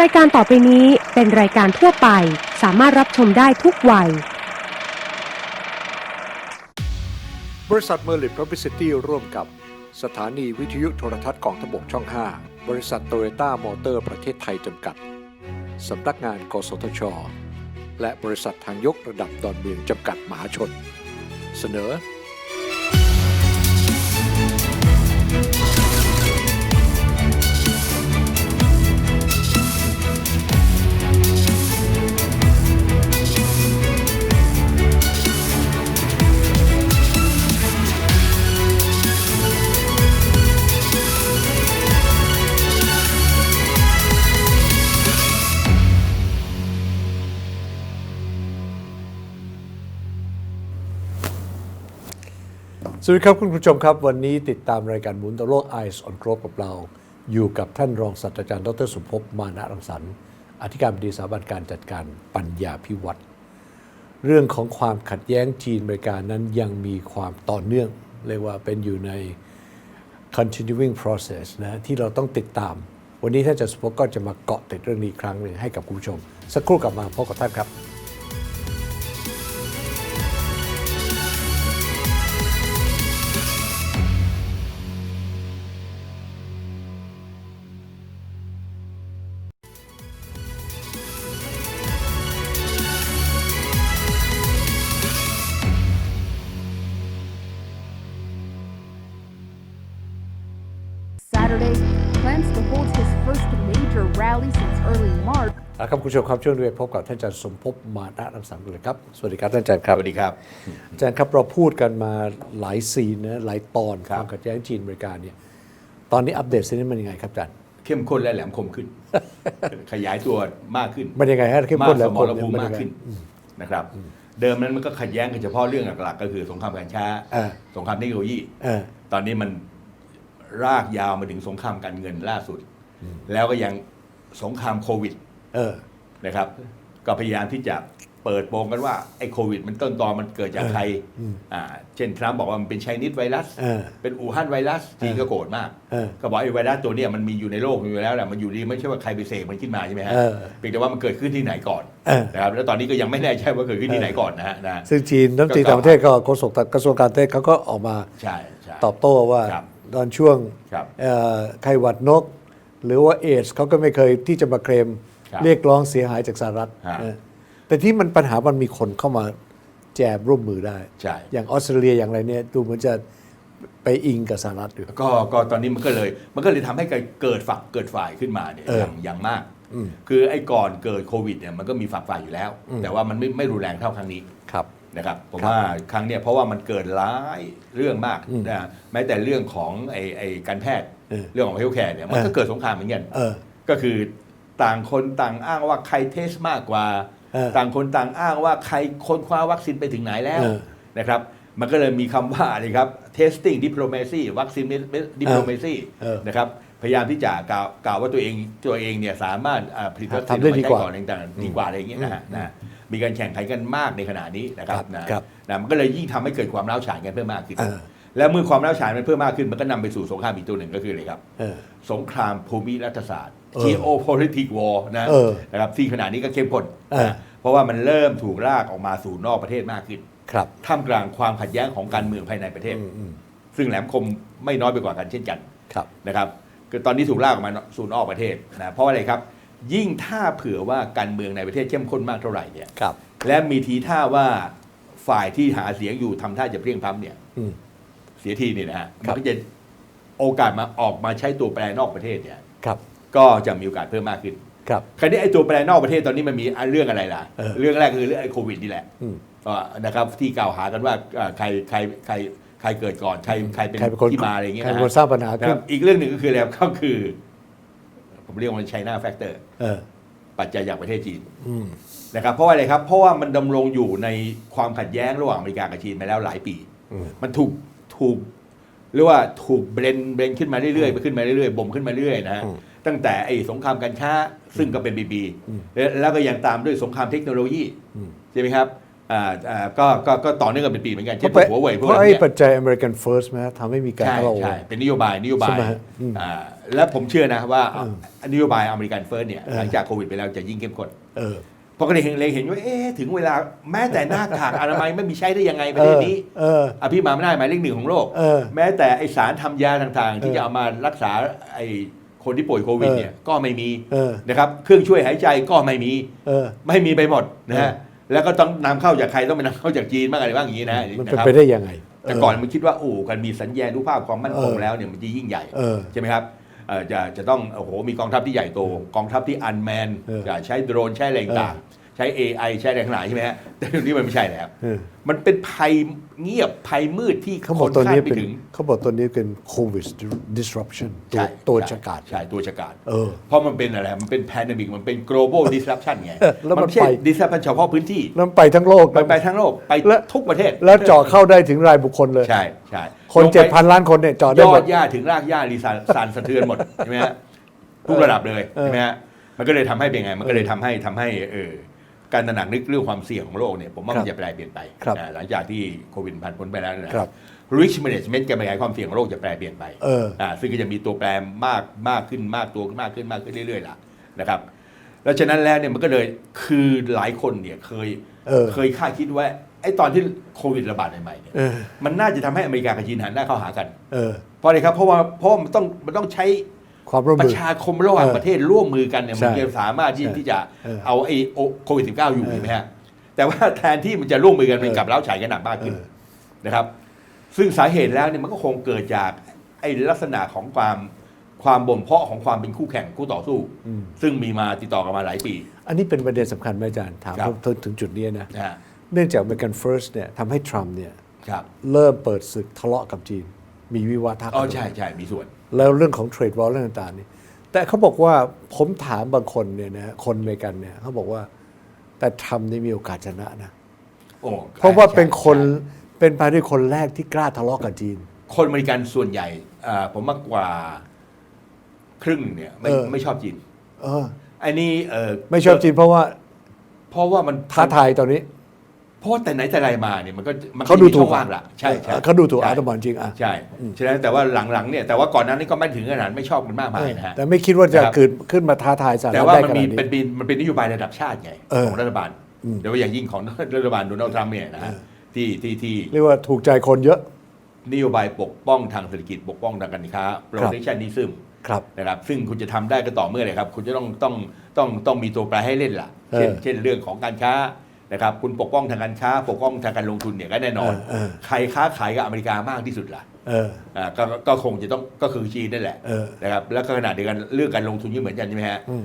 รายการต่อไปนี้เป็นรายการทั่วไป สามารถรับชมได้ทุกวัย บริษัทเมอร์ลิ p พ u b l i c i t y ร่วมกับสถานีวิทยุโทรทัศน์กองทบกช่อง 5 บริษัทโตโยต้ามอเตอร์ประเทศไทยจำกัด สำนักงานกสทช และบริษัททางยกระดับดอนเมืองจำกัดมหาชน เสนอ สวัสดีครับคุณผู้ชมครับ วันนี้ติดตามรายการหมุนตวโลก Eyes on Globe กับเรา อยู่กับท่านรองศาสตราจารย์ดรสุภพมานะรังสรรค์อธิการบดีสถาบันการจัดการปัญญาพิวัตรเรื่องของความขัดแย้งจีนอเมริกานั้นยังมีความต่อเนื่อง เรียกว่าเป็นอยู่ใน continuing process นะที่เราต้องติดตาม วันนี้ท่านอาจารย์สุภพก็จะมาเกาะติดเรื่องนี้อีกครั้งหนึ่งให้กับคุณผู้ชม สักครู่กลับมาพบกับท่านครับ Saturday plans to hold his first major rally since early March. เอาครับคุณผู้ชมครับช่วงนี้ไปพบกับท่านอาจารย์สมภพมานะรังสรรค์กันเลยครับ สวัสดีครับท่านอาจารย์ครับสวัสดีครับอาจารย์ครับเราพูดกันมาหลายซีนนะหลายตอนคครับวามขัดแย้งจีนอเมริกาเนี่ยตอนนี้อัปเดตซีนนี้มันยังไงครับอาจารย์เข้มข้นและแหลมคมขึ้น ขยายตัวมากขึ้นมันยังไงฮะเข้มข้นแล้วสมรภูมิมากขึ้นนะครับเดิมนั้นมันก็ขัดแย้งกันเฉพาะเรื่องหลักๆ ก็คือสงครามการค้าเออสงครามเทคโนโลยีเออตอนนี้มัน รากยาวมาถึงสงครามการเงินล่าสุด แล้วก็ยังสงครามโควิดเออนะครับ ก็พยายามที่จะเปิดโปงกันว่าไอ้โควิด มันต้นตอมันเกิดจากใครอ่าเช่นทรัมป์บอกว่ามันเป็นไชนีสไวรัสเออเป็นอู่ฮั่นไวรัสจีนก็โกรธมากเออก็บอกไอ้ไวรัสตัวเนี้ยมันมีอยู่ในโลกอยู่แล้วแหละมันอยู่ดีไม่ใช่ว่าใครไปเสกมันขึ้นมาใช่ไหมฮะเออเพียงแต่ว่ามันเกิดขึ้นที่ไหนก่อนเออนะครับแล้วตอนนี้ก็ยังไม่แน่ใจว่าเกิดขึ้นที่ไหนก่อนนะฮะนะซึ่งจีนน้ำจีนต่างประเทศก็โฆษกกระทรวงการต่างประเทศเขาก็ออกมาใช่ใช่ตอบโต้ว่าครับ ตอนช่วงครับเอ่อไข้หวัดนก หรือว่าเอดส์เขาก็ไม่เคยที่จะมาเคลมครับเรียกร้องเสียหายจากสหรัฐฮะเออแต่ที่มันปัญหามันมีคนเข้ามาแจมร่วมมือได้ ใช่ อย่างออสเตรเลียอย่างไรเนี่ยดูเหมือนจะไปอิงกับสหรัฐอยู่ ก็ก็ตอนนี้มันก็เลยมันก็เลยทำให้เกิดฝักเกิดฝ่ายขึ้นมาเนี่ยเอออย่างอย่างมาก คือไอ้ก่อนเกิดโควิดเนี่ยมันก็มีฝักฝ่ายอยู่แล้ว แต่ว่ามันไม่ไม่รุนแรงเท่าครั้งนี้ ครับ นะครับผมครับว่าครั้งเนี้ยเพราะว่ามันเกิดหลายเรื่องมากนะแม้แต่เรื่องของไอ้ไอ้การแพทย์เออเรื่องของเฮลท์แคร์เนี่ยมันก็เออเกิดสงครามเหมือนกันเออก็คือต่างคนต่างอ้างว่าใครเทสมากกว่าเออต่างคนต่างอ้างว่าใครค้นคว้าวัคซีนไปถึงไหนแล้วเออนะครับมันก็เลยมีคำว่าอะไรครับ testing diplomacy วัคซีน diplomacy เออนะครับพยายามที่จะกล่าวกล่าวว่าตัวเองตัวเองเนี่ยสามารถอ่าผลิตวัคซีนทำได้ดีกว่าออมใช้อนต่างๆดีกว่าอะไรอย่างเงี้ยนะฮะนะ มีการแข่งขันกันมากในขณะนี้นะครัครับบนะครับนะมันก็เลยยิ่งทำให้เกิดความร้าวฉานกันเพิ่มมากขึ้นเออแล้วเมื่อความร้าวฉานมันเพิ่มมากขึ้นมันก็นำไปสู่สงครามอีกตัวหนึ่งก็คืออะไรครับเออสงครามภูมิรัฐศาสตร์เออ geopolitics war นะเออนะครับที่ขณะนี้ก็เข้มข้นเออนะเพราะว่ามันเริ่มถูกลากออกมาสู่นอกประเทศมากขึ้นครับท่ามกลางความขัดแย้งของการเมืองภายในประเทศอืมอืมซึ่งแหลมคมไม่น้อยไปกว่ากันเช่นกันครับนะครับคือตอนนี้ถูกลากออกมาสู่นอกประเทศนะเพราะอะไรครับ ยิ่งถ้าเผื่อว่าการเมืองในประเทศเข้มข้นมากเท่าไหร่เนี่ยครับและมีทีท่าว่าฝ่ายที่หาเสียงอยู่ทำท่าจะเพลียงพล้ำเนี่ยอืม เสียทีเนี่ยนะฮะครัมับ นก็จะโอกาสมาออกมาใช้ตัวแปรนอกประเทศเนี่ย ครับก็จะมีโอกาสเพิ่มมากขึ้นครับ คราวนี้ไอ้ตัวแปรนอกประเทศตอนนี้มันมีเรื่องอะไรล่ะเออเรื่องแรกคือเรื่องไอ้โควิดนี่แหละอืมอ่านะครับที่กล่าวหากันว่าอ่าใครใครใครใครเกิดก่อนใครใครเป็นใครเป็นคนที่มาอะไรอย่างเงี้ยใครนะเป็นคนสร้างปัญหานะขึ้คนรับอีกเรื่องหนึ่งก็คืออะไรครับก็คือ ผมเรียกว่ามันไชน่าแฟกเตอร์เออปัจจัยจากประเทศจีนอืมนะครับเพราะว่าอะไรครับ เพราะว่ามันดำรงอยู่ในความขัดแย้งระหว่างอเมริกากับจีนมาแล้วหลายปี อืม มันถูกถูกเรียกว่าถูกเบรนเบรนขึ้นมาเรื่อยๆไปขึ้นมาเรื่อยๆบ่มขึ้นมาเรื่อยๆนะฮะอืมตั้งแต่ไอ้สงครามการค้าซึ่งก็เป็นบีบีอืมแล้วก็ยังตามด้วยสงครามเทคโนโลยีอืม ใช่ไหมครับอ่าอ่า ก็ก็ก็ต่อเนื่องกันเป็นปีเหมือนกันเพเช่นราะพวกหัวเว่ยพวกเพราะอะไรไอ้เนี่ยปัจจัย American First ไหมทำให้มีการใช่เข้าใช่เป็นนโยบายนโยบาใช่ยไหมฮะอืมอ่าและผมเชื่อนะว่าเออนโยบายอเมริกันเฟิร์สเนี่ยเออ หลังจากโควิดไปแล้วจะยิ่งเข้มข้นเออ เพราะก็เลยเห็นเลยเห็นว่าเอ๊ะถึงเวลาแม้แต่หน้ากากอนามัยไม่มีใช้ได้ยังไงประเทศนี้ เออ อภิมาไม่ได้หมายเลขหนึ่งของโลก เออ แม้แต่ไอสารทำยาต่างๆ ที่เออจะเอามารักษาไอคนที่ป่วยโควิดเออเนี่ยก็ไม่มีเออ นะครับเครื่องช่วยหายใจก็ไม่มีเออ ไม่มีไปหมดนะฮะเออ แล้วก็ต้องนำเข้าจากใครต้องไปนำเข้าจากจีนบ้างอะไรบ้างอย่างนี้นะมันนะเป็นครับไปได้ยังไง แต่ก่อนมันคิดว่าโอ้กันมีสัญญาณรูปภาพความมั่นคงเออแล้วเนี่ยมันจะยิ่งใหญ่เออใช่ไหมครับเอ่อจะจะต้องโอ้โหมีกองทัพที่ใหญ่โตกองทัพที่อันแมนเออจะใช้โดรนใช้อะไรต่างๆ ใช้ AI ใช้อะไรทั้งหลายใช่ไหมฮะแต่เดี๋ยวนี้มันไม่ใช่แล้วเออ มันเป็นภัยเงียบภัยมืดที่เขาคบอกนตัวคานี้ดไม่เป็นถึงเขาบอกตัวนี้เป็น COVID disruption ตัวใช่ตัวใช่ฉกาจใช่ตัวฉกาจเออเพราะมันเป็นอะไรมันเป็น pandemic มันเป็น global disruption ไงแล้วมันไม่ใช่ ไป disruption เฉพาะพื้นที่แล้วไปทั้งโลกไปไปทั้งโลกไปแล้ว ทุกประเทศแล้วเจาะเข้าได้ถึงรายบุคคลเลย ใช่ใช่คนลงไป เจ็ดพันล้านคนเนี่ยเจาะได้ยหมอดดหญ้าถึงรากหญ้ารีสานสานสะเทือนหมด ใช่ไหมฮะทุกระดับเลยเออ ใช่ไหมฮะมันก็เลยทำให้เป็นไง มันก็เลยทำให้ทำให้เออ การตระหนักนึกเรื่องความเสี่ยงของโลกเนี่ยผมว่ามันจะแปลเปลี่ยนไปครับนะหลังจากที่โควิดผ่านพ้นไปแล้วนะครับ risk management การบริหารความเสี่ยงของโลกจะแปลเปลี่ยนไปเอออ่าซึ่งก็จะมีตัวแปรมากมากขึ้นมากตัวมากขึ้นมากขึ้นเรื่อยๆล่ะนะครับแล้วฉะนั้นแล้วเนี่ยมันก็เลยคือหลายคนเนี่ยเคยเออเคยคาดคิดว่าไอ้ตอนที่โควิดระบาดใหม่ๆเนี่ยเออมันน่าจะทำให้อเมริกากับจีนหันหน้าเข้าหากันเออเพราะอะไรครับเพราะว่าเพราะว่ามันต้องมันต้องใช้ ความร่วมปมืระอชาคมระหว่างเออประเทศร่วมมือกันเนี่ยใช่มันจะสามารถที่ใช่ที่จะเออเอาไอ้โควิด -19 อยู่เออใช่ไหมฮะแต่ว่าแทนที่มันจะร่วมมือกันเป็นเออกับเล้าฉายกันหนักมากขึ้นเออนะครับ ซึ่งสาเหตุแล้วเนี่ยมันก็คงเกิดจากไอ้ลักษณะของความความบ่มเพาะของความเป็นคู่แข่งคู่ต่อสู้อืมซึ่งมีมาติดต่อกันมาหลายปี อันนี้เป็นประเด็นสำคัญไหมอาจารย์ถามครับเพิ่มถึงจุดนี้นะนะฮะเนื่องจาก American First เนี่ยทำให้ทรัมป์เนี่ยครับเริ่มเปิดศึกทะเลาะกับจีน มีวิวาทะอ๋อกันใช่ใช่มีส่วน แล้วเรื่องของเทรดวอลเรื่องต่างๆนี่แต่เขาบอกว่าผมถามบางคนเนี่ยนะคนอเมริกันเนี่ยเขาบอกว่า แต่ทรัมป์นี่มีโอกาสชนะนะโอ้เพราะว่าเป็นคนใช่เป็นประเทศคนแรกที่กล้าทะเลาะกับจีน คนอเมริกันส่วนใหญ่อ่าผมมากกว่าครึ่งเนี่ยไม่เออ ไม่ชอบจีนเออ อันนี้เออไม่ชอบจีนเพราะว่าเพราะว่ามันท้าทายตอนนี้ เพราะว่าแต่ไหนแต่ไรมาเนี่ยมันก็มันเขาดูถูกมีช่องว่างละใช่ใช่ เขาดูถูกใช่ อาตมาจริงอะใช่ฉะนั้นแต่ว่าหลังๆเนี่ยแต่ว่าก่อนหนั้นนี่ก็ไม่ถึงขนาดไม่ชอบมันมากมายนะฮะ แต่ไม่คิดว่าจะนะครับ เกิดขึ้นมาท้าทายสหรัแต่ฐว่าได้มันขนามีดนี้ เป็นปีมันเป็นนโยบายระดับชาติไงเออของรัฐบาลโดยเฉพาะอย่างยิ่งของ รัฐบาลโดนัลด์ทรัมป์เนี่ยนะฮะที่ที่ที่เรียกว่าถูกใจคนเยอะ นโยบายปกป้องทางเศรษฐกิจปกป้องทางการค้า protectionism ครับ นะครับซึ่งคุณจะทำได้ก็ต่อเมื่อไหร่ครับ คุณจะต้องต้องต้องต้องมีตัวแปรให้เล่นล่ะ เช่นเออเช่นเรื่องของการค้า นะครับคุณปกป้องทางการค้า ปกป้องทางการลงทุนเนี่ยก็แน่นอน เออเออ ใครค้าขายกับอเมริกามากที่สุดล่ะเออ อ่าก็ก็คงจะต้องก็คือจีนนั่นแหละเออ นะครับแล้วก็ขณะเดียวกันเรื่องการลงทุนก็เหมือนกันใช่ไหมฮะ อืม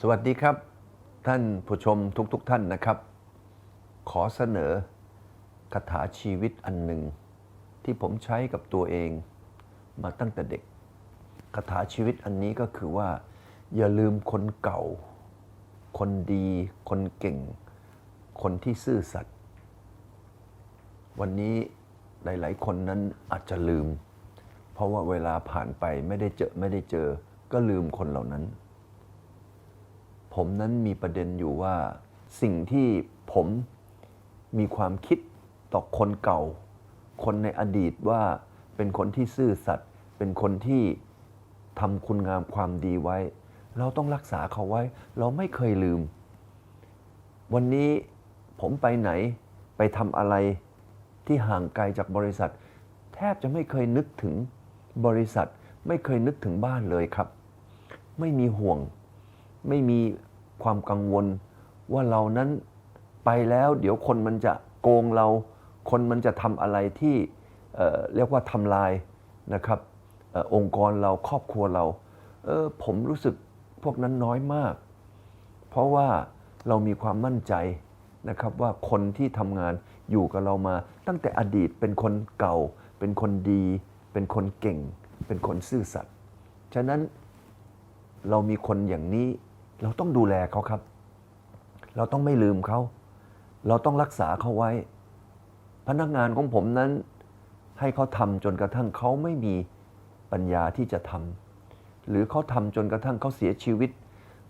สวัสดีครับ ท่านผู้ชมทุกๆทท่านนะครับ ขอเสนอคาถาชีวิตอันหนึ่ง ที่ผมใช้กับตัวเองมาตั้งแต่เด็กคาถาชีวิตอันนี้ก็คือว่า อย่าลืมคนเก่า คนดี คนเก่ง คนที่ซื่อสัตย์วันนี้หลาย ๆ คนนั้นอาจจะลืม เพราะว่าเวลาผ่านไปไม่ได้เจอไม่ได้เจอ ก็ลืมคนเหล่านั้น ผมนั้นมีประเด็นอยู่ว่าสิ่งที่ผมมีความคิดต่อคนเก่า คนในอดีตว่าเป็นคนที่ซื่อสัตย์เป็นคนที่ทำคุณงามความดีไว้ เราต้องรักษาเขาไว้ เราไม่เคยลืม วันนี้ผมไปไหนไปทำอะไรที่ห่างไกลจากบริษัท แทบจะไม่เคยนึกถึงบริษัท ไม่เคยนึกถึงบ้านเลยครับ ไม่มีห่วง ไม่มีความกังวลว่าเรานั้นไปแล้ว เดี๋ยวคนมันจะโกงเรา คนมันจะทำอะไรที่เเรียกว่าทำลายนะครับออองค์กรเราครอบครัวเราเออผมรู้สึกพวกนั้นน้อยมาก เพราะว่าเรามีความมั่นใจนะครับว่าคนที่ทำงานอยู่กับเรามาตั้งแต่อดีตเป็นคนเก่า เป็นคนดี เป็นคนเก่ง เป็นคนซื่อสัตย์ฉะนั้นเรามีคนอย่างนี้ เราต้องดูแลเขาครับ เราต้องไม่ลืมเขา เราต้องรักษาเขาไว้ พนักงานของผมนั้นให้เขาทำจนกระทั่งเขาไม่มีปัญญาที่จะทำหรือเขาทำจนกระทั่งเขาเสียชีวิต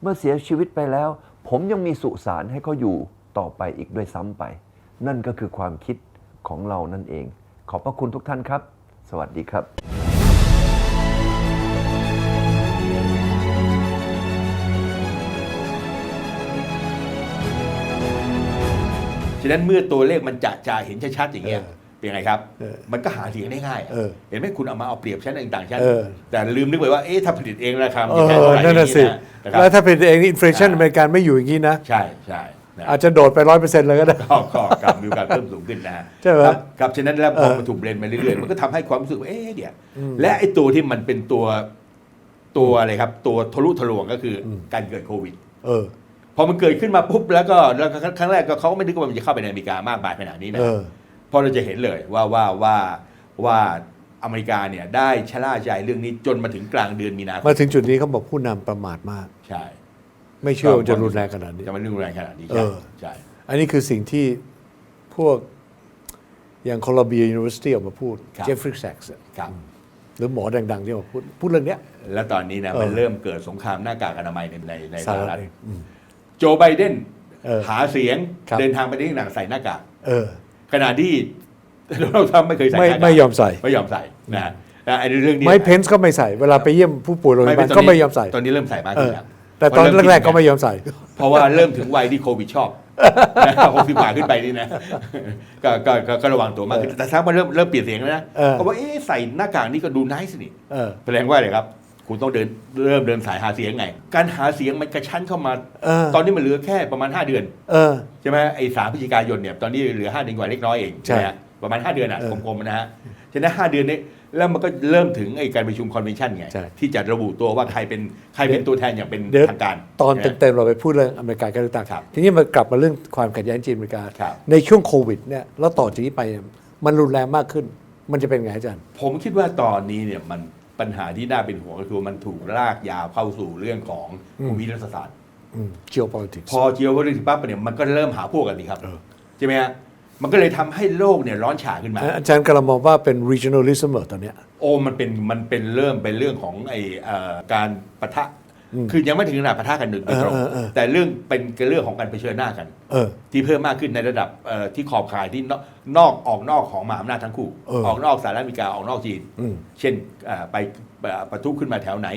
เมื่อเสียชีวิตไปแล้ว ผมยังมีสุสานให้เขาอยู่ต่อไปอีกด้วยซ้ำไป นั่นก็คือความคิดของเรานั่นเอง ขอบพระคุณทุกท่านครับ สวัสดีครับ ฉะนั้นเมื่อตัวเลขมันจะจะเห็นชัดๆอย่างเงี้ยเออเป็นไงครับเออมันก็หาเสียงได้ง่ายอะเออเห็นไหมคุณเอามาเอาเปรียบชั้นต่างๆชั้นเออ แต่ลืมนึกไปว่าเอ๊ะถ้าผลิตเองราคามันเอจะแพงอเท่าไหร่นั่นน่ะสิอย่างนี้นะแล้วนะครับถ้าเป็นเองนี่อินฟลชันอ่าอเมริกันไม่อยู่อย่างนี้นะ ใช่ใช่นะ อาจจะโดดไปร้อยเปอร์เซ็นต์เลยก็ได้ ก็ก็กลับมีโอกาสเพิ่มสูงขึ้นนะฮะใช่ไหมครับครับฉะนั้นแล้วพอเออมันถูกเบรนมาเรื่อยๆ มันก็ทำให้ความรู้สึกว่าเอ๊ะเดี๋ยวและไอ้ตัวที่มันเป็นตัวตัวอะไรครับ ตัวทะลุทะลวงก็คืออการเกิดโควิด เออ พอมันเกิดขึ้นมาปุ๊บแล้วก็แล้วก็ครั้งแรกก็เขาก็ไม่นึกว่ามันจะเข้าไปในอเมริกามากมายขนาดนี้นะเออ เพราะเราจะเห็นเลยว่าว่าว่าว่าอเมริกาเนี่ยได้ชะล่าใจเรื่องนี้จนมาถึงกลางเดือนมีนาคมมาถึงจุดนี้เขาบอกผู้นำประมาทมาก ใช่ไม่เชื่อว่าจะรุนแรงขนาดนี้ จะมันรุนแรงขนาดนี้เอใช่อใช่อันนี้คือสิ่งที่พวกอย่างโคลอมเบียยูนิเวอร์ซิตี้ออกมาพูดเจฟฟรีย์แซกส์ครับ หรือหมอดังๆที่ออกมาพูด พูดเรื่องเนี้ย แล้วตอนนี้นะเออมันเริ่มเกิดสงครามหน้ากากอนามัยในในในสสหหรัรัฐฐอืม โจไบเดนเออหาเสียงครับ เดินทางไปที่ต่างๆใส่หน้ากากเออ ขณะที่โดนัลด์ทรัมป์ไม่เคยใส่หไม่น้ากากไม่ยอมใส่ ไม่ยอมใส่นะนะไอ้เรื่องนี้ไมค์เพนส์ก็ไม่ใส่ เวลาไปเยี่ยมผู้ป่วยโรงพยาบาลตนก็นี้ไม่ยอมใส่ตอนนี้เริ่มใส่มากเอขึ้นอแล้วแต่ตอนเพาะเมแรกๆก็ไม่คิดยอมใส่ เพราะว่าเริ่มถึงวัยที่โควิดชอบหกสิบกว่าขึ้นไปนี่นะก็ก็ก็ก็ระวังตัวมากขึ้นแต่ถ้ามันเริ่มเริ่มเปลี่ยนเสียงแล้วนะเออก็ว่าเอ๊ะใส่หน้ากากนี่ก็ดูน่าสนี่เออ แสดงว่าอะไรครับ คุณต้องเดินเริ่มเดินสายหาเสียงไง การหาเสียงมันกระชั้นเข้ามา เออ ตอนนี้มันเหลือแค่ประมาณ 5 เดือน เออ ใช่ไหมไอ้สามพฤศจิกายนเนี่ยตอนนี้เหลือ 5 เดือนกว่าเล็กน้อยเองใช่ไหมฮะประมาณ 5 เดือนอะเออกลมๆนะฮะฉะนั้น5เดือนนี้แล้วมันก็เริ่มถึงไอ้การประชุมคอนเวนชั่นไง ใช่ ที่จะระบุตัวว่าใครเป็นใครเป็นตัวแทนอย่างเป็นเดี๋ยวทางการตอนนะฮะเต็มๆเราไปพูดเรื่องอเมริกาการเลือกตั้งครับทีนี้มากลับมาเรื่องความขัดแย้งจีนอเมริกา ครับในช่วงโควิดเนี่ยแล้วต่อจากนี้ไปเนี่ยมันรุนแรงมากขึ้น มันจะเป็นไงอาจารย์ ผมคิดว่าตอนนี้เนี่ยมัน ปัญหาที่น่าเป็นห่วงก็คือมันถูกลากยาวเข้าสู่เรื่องของภูมิรัฐศาสตร์ geopolitics พอเจียวก็เลยปั๊บเนี่ยมันก็เริ่มหาพวกกันดีครับเออใช่ไหมฮะมันก็เลยทำให้โลกเนี่ยร้อนฉาขึ้นมา อาจารย์กำลังมองว่าเป็น regionalism เหรอตอนเนี้ยโอ้มันเป็นมันเป็นเริ่มเป็นเรื่องของไอเอ่อการปะทะ คือยังไม่ถึงขนาดปะทะกันหนึ่งโดยตรงเออเออเออแต่เรื่องเป็นเรื่องของการเผชิญหน้ากันเออที่เพิ่มมากขึ้นในระดับเอ่อที่ขอบข่ายที่นอกนอกออกนอกของมหาอำนาจทั้งคู่เออออกนอกสหรัฐอเมริกาออกนอกจีนอืมเช่นอ่าไปไปประทุขึ้นมาแถวไหน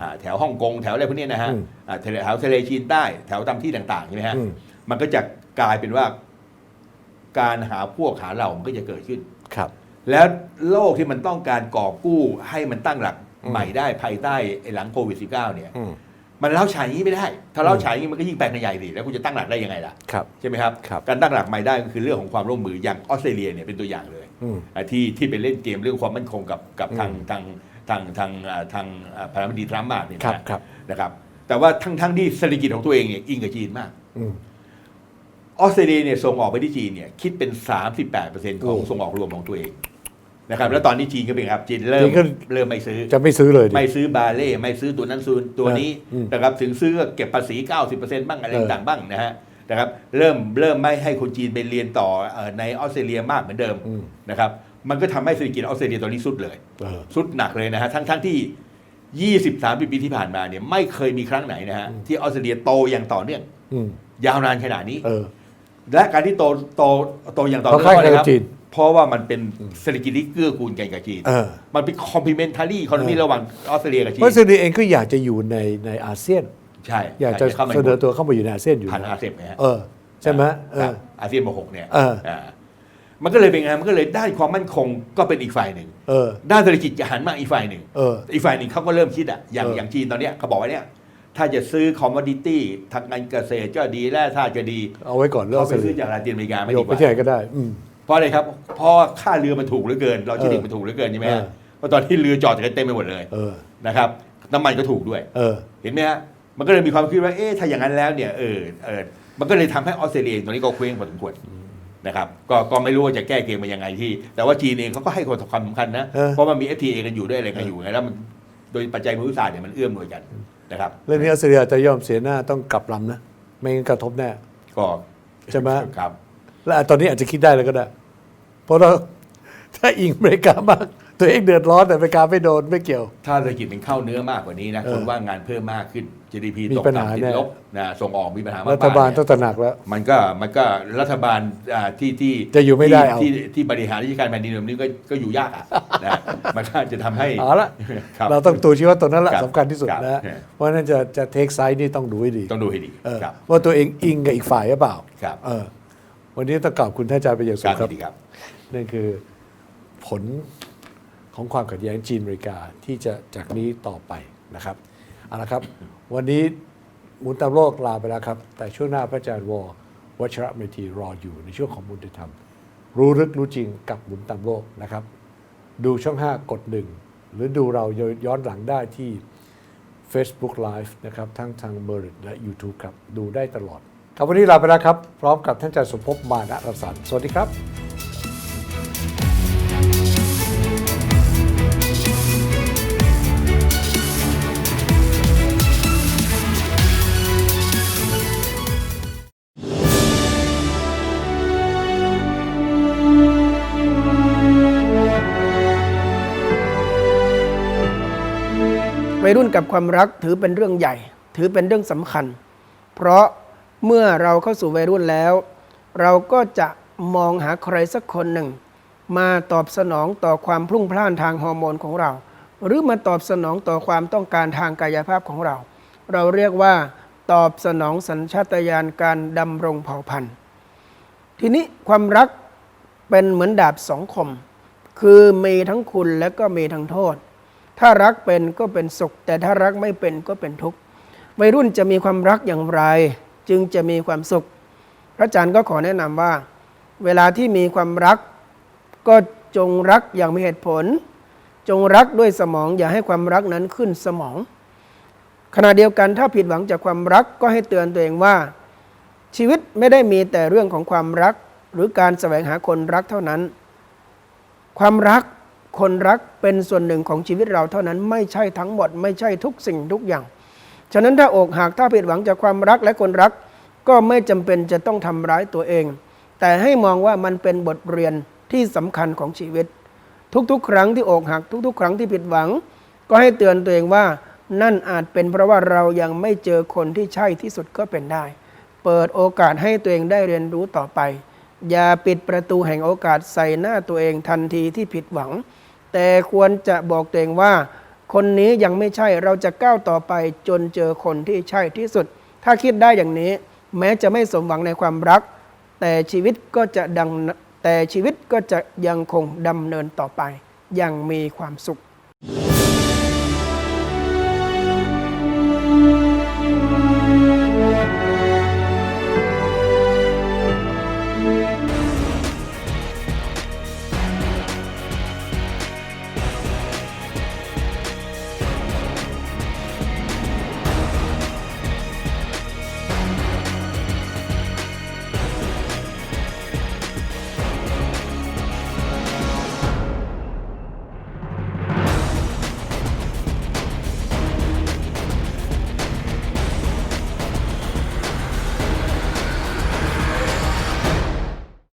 อ่าแถวฮ่องกงแถวอะไรพวกเนี้ยนะฮะอืมอ่าทะเลแถวทะเลจีนใต้แถวตามที่ต่างๆใช่ไหมฮะอืมมันก็จะกลายเป็นว่าการหาพวกหาเหล่ามันก็จะเกิดขึ้นครับ แล้วโลกที่มันต้องการกอบกู้ให้มันตั้งหลัก ใหม่ได้ภายใต้ไอ้หลังโควิด -19 เนี่ยอืมมันเล่าฉายอย่างนี้ไม่ได้ ถ้าเล่าฉายอย่างนี้มันก็ยิ่งแปลกในใหญ่สิแล้วคุณจะตั้งหลักได้ยังไงล่ะครับใช่ไหมครับครับการตั้งหลักใหม่ได้ก็คือเรื่องของความร่วมมืออย่างออสเตรเลียเนี่ยเป็นตัวอย่างเลยอืมอะที่ที่ไปเล่นเกมเรื่องความมั่นคงกับกับทางทางทางทางอ่าทางอ่าประธานาธิบดีทรัมป์มากเนี่ยครับนะครับนะครับ แต่ว่าทั้งทั้งที่เศรษฐกิจของตัวเองเนี่ยอิงกับจีนมากอืมออสเตรเลียเนี่ยส่งออกไปที่จีนเนี่ยคิดเป็น 38%ของโอ้ส่งออกรวมของตัวเอง นะครับแล้วตอนนี้จีนก็เป็นไงครับจีนเริ่จีมนก็ เริ่มไม่ซื้อ จะไม่ซื้อเลยดิ ไม่ซื้อบาเล่ไม่ซื้อตัวนั้นซื้อตัวนี้อืมนะครับถึงซื้อก็เก็บภาษี 90%บ้างอะไรเออ ต่างๆบ้างนะฮะนะครับเริ่มเริ่มไม่ให้คนจีนไปเรียนต่อเอ่อในออสเตรเลียมากเหมือนเดิมอืมนะครับมันก็ทำให้เศรษฐกิจออสเตรเลียตอนนี้สุดเลย เออ สุดหนักเลยนะฮะทั้งทั้งที่20 30ปีที่ผ่านมาเนี่ยไม่เคยมีครั้งไหนนะฮะที่ออสเตรเลียโตอย่างต่อเนื่อง อืมยาวนานขนาดนี้ เออ และการที่โตโตโตอย่างต่อเพราะเนื่องใกล้เพราะอะไรครับกับจีน เพราะว่ามันเป็นเศรษฐกิจที่เกื้อกูลกันกับจีน เออ มันเป็น complementary economy เออระหว่างออสเตรเลียกับจีเพราะนเซนีเองก็อยากจะอยู่ในในอาเซียน ใช่อยากจะเข้ามาเสนอตัวเข้ามาอยู่ในอาเซียนอยู่ผ่านนะอาเซียนนะฮะเออ ใช่ไหมเอครัอบอาเซียนมาหกเนี่ยเออามันก็เลยเป็นไงมันก็เลยด้านความมั่นคงก็เป็นอีกฝ่ายหนึ่ง เออ ด้านเศรษฐกิจจะหันมาอีกฝ่ายหนึ่ง เออ อีกฝ่ายหนึ่งเขาก็เริ่มคิดอะอย่างเอออย่างจีนตอนเนี้ยเขาบอกว่าเนี่ย ถ้าจะซื้อคอมมอดิตี้ทางการเกษตรก็ดีแร่ธาตุก็ดีเอาไว้ก่อนเรื่องเขาเซไปซื้นีอจากลาตินอเมริกาไม่โยดีกกไปว่าที่ไหนก็ได้ อืม เพราะอะไรครับเพราะค่าเรือมันถูกเหลือเกิน เราที่ดิเออมันถูกเหลือเกินใช่ไหมฮะเออ เพราะตอนที่เรือจอดกันเต็มไปหมดเลยเออ นะครับน้ำมันก็ถูกด้วย เออ เห็นไหมฮะมันก็เลยมีความคิดว่าเอ๊ะถ้าอย่างนั้นแล้วเนี่ยเออเออมันก็เลยทำให้ออสเตรเลียเองตอนนี้ก็เคว้งพอสมควรนะครับก็ก็ไม่รู้ว่าจะแก้เกมมันยังไงที่ แต่ว่าจีนเองเขาก็ให้ความสำคัญนะ เออ เพราะมันมี FTA กันอยู่ด้วยอะไรกันอยู่ไงแล้วมันโดยปัจจัยภูมิศาสตร์เนี่ยมันเอื้อมหน่วยกันนะครับ เรื่องนี้ออสเตรเลียจะยอมเสียหน้าต้องกลับลำนะ ไม่งั้นกระทบแน่ ก็ใช่ไหม ครับ และตอนนี้อาจจะคิดได้แล้วก็ได้ เพราะเราถ้าอิงอเมริกามาก ตัวเองเดือดร้อนแต่อเมริกาไม่โดนไม่เกี่ยว ถ้าเศรษฐกิจมันเข้าเนื้อมากกว่านี้นะเออคนว่างงานเพิ่มมากขึ้น GDP มีตกปัญหาต่ำติดแน่ ลบนะส่งออกมีปัญหามากรัฐบาลๆต้องเนี่ยตระหนักแล้ว มันก็มันก็รัฐบาลอ่าที่ที่จะอยู่ไม่ได้ที่เอาที่ที่บริหารราชการแผ่นดินแบบนี้ก็ก็อยู่ยากอะนะ มันก็จะทำให้ เอาละครับเราต้องตัวชี้ว่าตัวนั้นแหละครับสำคัญที่สุดครับนะเนี่ยเพราะฉะนั้นจะจะเทคไซด์นี่ต้องดูให้ดีต้องดูให้ดีเออครับ ว่าตัวเองอิงกับอีกฝ่ายหรือเปล่าครับ เออ วันนี้ต้องกราบคุณท่านอาจารย์เป็นอย่างสูครังบครับดีครับ นั่นคือผลของความขัดแย้งจีนอเมริกาที่จะจากนี้ต่อไปนะครับเอาละครับ วันนี้หมุนตามโลกลาไปแล้วครับ แต่ช่วงหน้าพระอาจารย์วอวัชระเมธีรออยู่ในช่วงของมุนติธรรม รู้ลึกรู้จริงกับหมุนตามโลกนะครับ ดูช่อง 5 กดหนึ่งหรือดูเราย้อนหลังได้ที่ Facebook Live นะครับ ทั้งทางเบอร์และ YouTube ครับ ดูได้ตลอด ครับวันนี้ลาไปแล้วครับ พร้อมกับท่านอาจารย์สมภพมานะรังสรรค์สวัสดีครับวัยรุ่นกับความรักถือเป็นเรื่องใหญ่ ถือเป็นเรื่องสำคัญ เพราะ เมื่อเราเข้าสู่วัยรุ่นแล้ว เราก็จะมองหาใครสักคนหนึ่ง มาตอบสนองต่อความพลุ่งพล่านทางฮอร์โมนของเรา หรือมาตอบสนองต่อความต้องการทางกายภาพของเรา เราเรียกว่าตอบสนองสัญชาตญาณการดำรงเผ่าพันธุ์ ทีนี้ความรักเป็นเหมือนดาบสองคม คือมีทั้งคุณและก็มีทั้งโทษ ถ้ารักเป็นก็เป็นสุข แต่ถ้ารักไม่เป็นก็เป็นทุกข์วัยรุ่นจะมีความรักอย่างไร จึงจะมีความสุข พระอาจารย์ก็ขอแนะนำว่า เวลาที่มีความรัก ก็จงรักอย่างมีเหตุผล จงรักด้วยสมองอย่าให้ความรักนั้นขึ้นสมอง ขณะเดียวกันถ้าผิดหวังจากความรักก็ให้เตือนตัวเองว่า ชีวิตไม่ได้มีแต่เรื่องของความรัก หรือการแสวงหาคนรักเท่านั้น ความรักคนรักเป็นส่วนหนึ่งของชีวิตเราเท่านั้นไม่ใช่ทั้งหมด ไม่ใช่ทุกสิ่งทุกอย่าง ฉะนั้นถ้าอกหักถ้าผิดหวังจากความรักและคนรัก ก็ไม่จำเป็นจะต้องทำร้ายตัวเอง แต่ให้มองว่ามันเป็นบทเรียนที่สำคัญของชีวิต ทุกๆ ครั้งที่อกหัก ทุกๆ ครั้งที่ผิดหวัง ก็ให้เตือนตัวเองว่านั่นอาจเป็นเพราะว่าเรายังไม่เจอคนที่ใช่ที่สุดก็เป็นได้ เปิดโอกาสให้ตัวเองได้เรียนรู้ต่อไป อย่าปิดประตูแห่งโอกาสใส่หน้าตัวเองทันทีที่ผิดหวัง แต่ควรจะบอกตัวเองว่า คนนี้ยังไม่ใช่เราจะก้าวต่อไปจนเจอคนที่ใช่ที่สุด ถ้าคิดได้อย่างนี้ แม้จะไม่สมหวังในความรัก แต่ชีวิตก็จะดังแต่ชีวิตก็จะยังคงดำเนินต่อไปอย่างมีความสุข